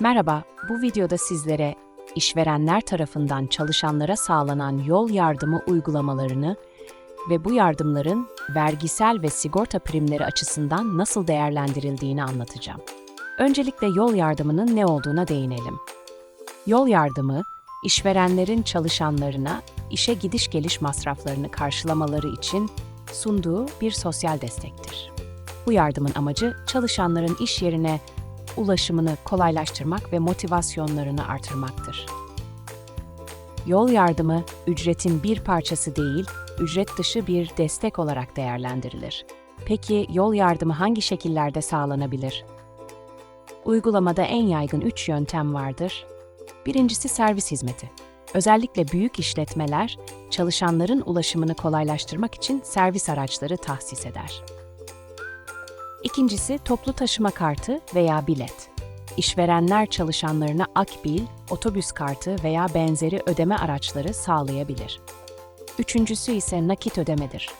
Merhaba, bu videoda sizlere işverenler tarafından çalışanlara sağlanan yol yardımı uygulamalarını ve bu yardımların vergisel ve sigorta primleri açısından nasıl değerlendirildiğini anlatacağım. Öncelikle yol yardımının ne olduğuna değinelim. Yol yardımı, işverenlerin çalışanlarına işe gidiş geliş masraflarını karşılamaları için sunduğu bir sosyal destektir. Bu yardımın amacı çalışanların iş yerine ulaşımını kolaylaştırmak ve motivasyonlarını artırmaktır. Yol yardımı ücretin bir parçası değil, ücret dışı bir destek olarak değerlendirilir. Peki yol yardımı hangi şekillerde sağlanabilir? Uygulamada en yaygın üç yöntem vardır. Birincisi servis hizmeti. Özellikle büyük işletmeler, çalışanların ulaşımını kolaylaştırmak için servis araçları tahsis eder. İkincisi toplu taşıma kartı veya bilet. İşverenler çalışanlarına akbil, otobüs kartı veya benzeri ödeme araçları sağlayabilir. Üçüncüsü ise nakit ödemedir.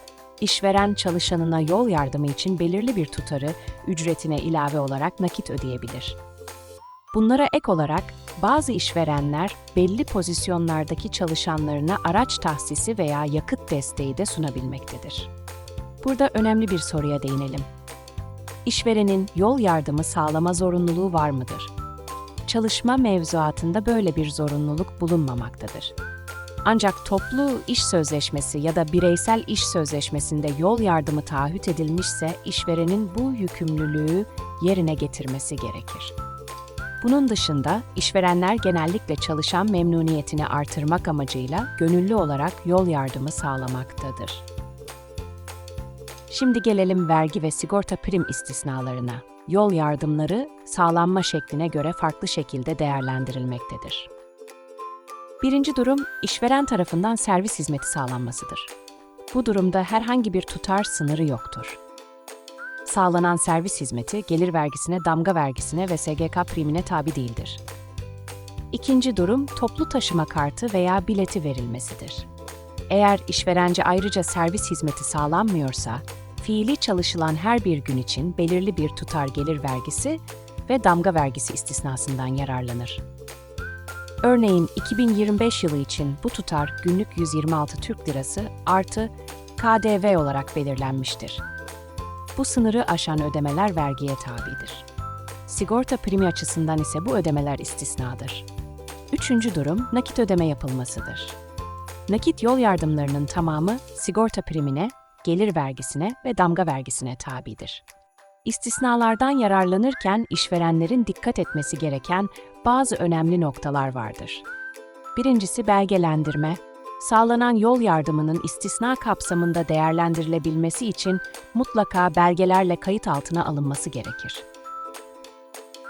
İşveren çalışanına yol yardımı için belirli bir tutarı ücretine ilave olarak nakit ödeyebilir. Bunlara ek olarak bazı işverenler belli pozisyonlardaki çalışanlarına araç tahsisi veya yakıt desteği de sunabilmektedir. Burada önemli bir soruya değinelim. İşverenin yol yardımı sağlama zorunluluğu var mıdır? Çalışma mevzuatında böyle bir zorunluluk bulunmamaktadır. Ancak toplu iş sözleşmesi ya da bireysel iş sözleşmesinde yol yardımı taahhüt edilmişse işverenin bu yükümlülüğü yerine getirmesi gerekir. Bunun dışında işverenler genellikle çalışan memnuniyetini artırmak amacıyla gönüllü olarak yol yardımı sağlamaktadır. Şimdi gelelim vergi ve sigorta prim istisnalarına. Yol yardımları sağlanma şekline göre farklı şekilde değerlendirilmektedir. Birinci durum, işveren tarafından servis hizmeti sağlanmasıdır. Bu durumda herhangi bir tutar sınırı yoktur. Sağlanan servis hizmeti gelir vergisine, damga vergisine ve SGK primine tabi değildir. İkinci durum, toplu taşıma kartı veya bileti verilmesidir. Eğer işverence ayrıca servis hizmeti sağlanmıyorsa, fiili çalışılan her bir gün için belirli bir tutar gelir vergisi ve damga vergisi istisnasından yararlanır. Örneğin 2025 yılı için bu tutar günlük 126 Türk Lirası artı KDV olarak belirlenmiştir. Bu sınırı aşan ödemeler vergiye tabidir. Sigorta primi açısından ise bu ödemeler istisnadır. Üçüncü durum nakit ödeme yapılmasıdır. Nakit yol yardımlarının tamamı sigorta primine, gelir vergisine ve damga vergisine tabidir. İstisnalardan yararlanırken işverenlerin dikkat etmesi gereken bazı önemli noktalar vardır. Birincisi belgelendirme. Sağlanan yol yardımının istisna kapsamında değerlendirilebilmesi için mutlaka belgelerle kayıt altına alınması gerekir.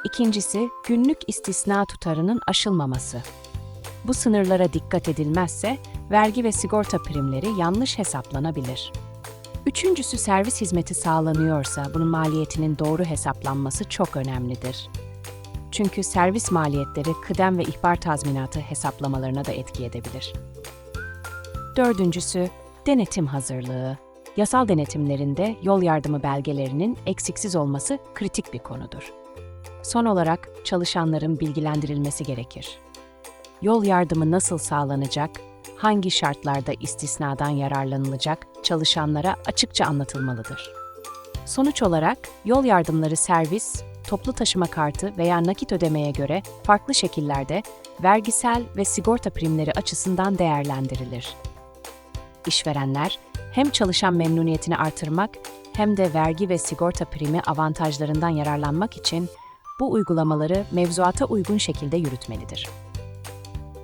İkincisi, günlük istisna tutarının aşılmaması. Bu sınırlara dikkat edilmezse vergi ve sigorta primleri yanlış hesaplanabilir. Üçüncüsü servis hizmeti sağlanıyorsa bunun maliyetinin doğru hesaplanması çok önemlidir. Çünkü servis maliyetleri kıdem ve ihbar tazminatı hesaplamalarına da etki edebilir. Dördüncüsü denetim hazırlığı. Yasal denetimlerinde yol yardımı belgelerinin eksiksiz olması kritik bir konudur. Son olarak çalışanların bilgilendirilmesi gerekir. Yol yardımı nasıl sağlanacak, hangi şartlarda istisnadan yararlanılacak çalışanlara açıkça anlatılmalıdır. Sonuç olarak yol yardımları servis, toplu taşıma kartı veya nakit ödemeye göre farklı şekillerde vergisel ve sigorta primleri açısından değerlendirilir. İşverenler hem çalışan memnuniyetini artırmak hem de vergi ve sigorta primi avantajlarından yararlanmak için bu uygulamaları mevzuata uygun şekilde yürütmelidir.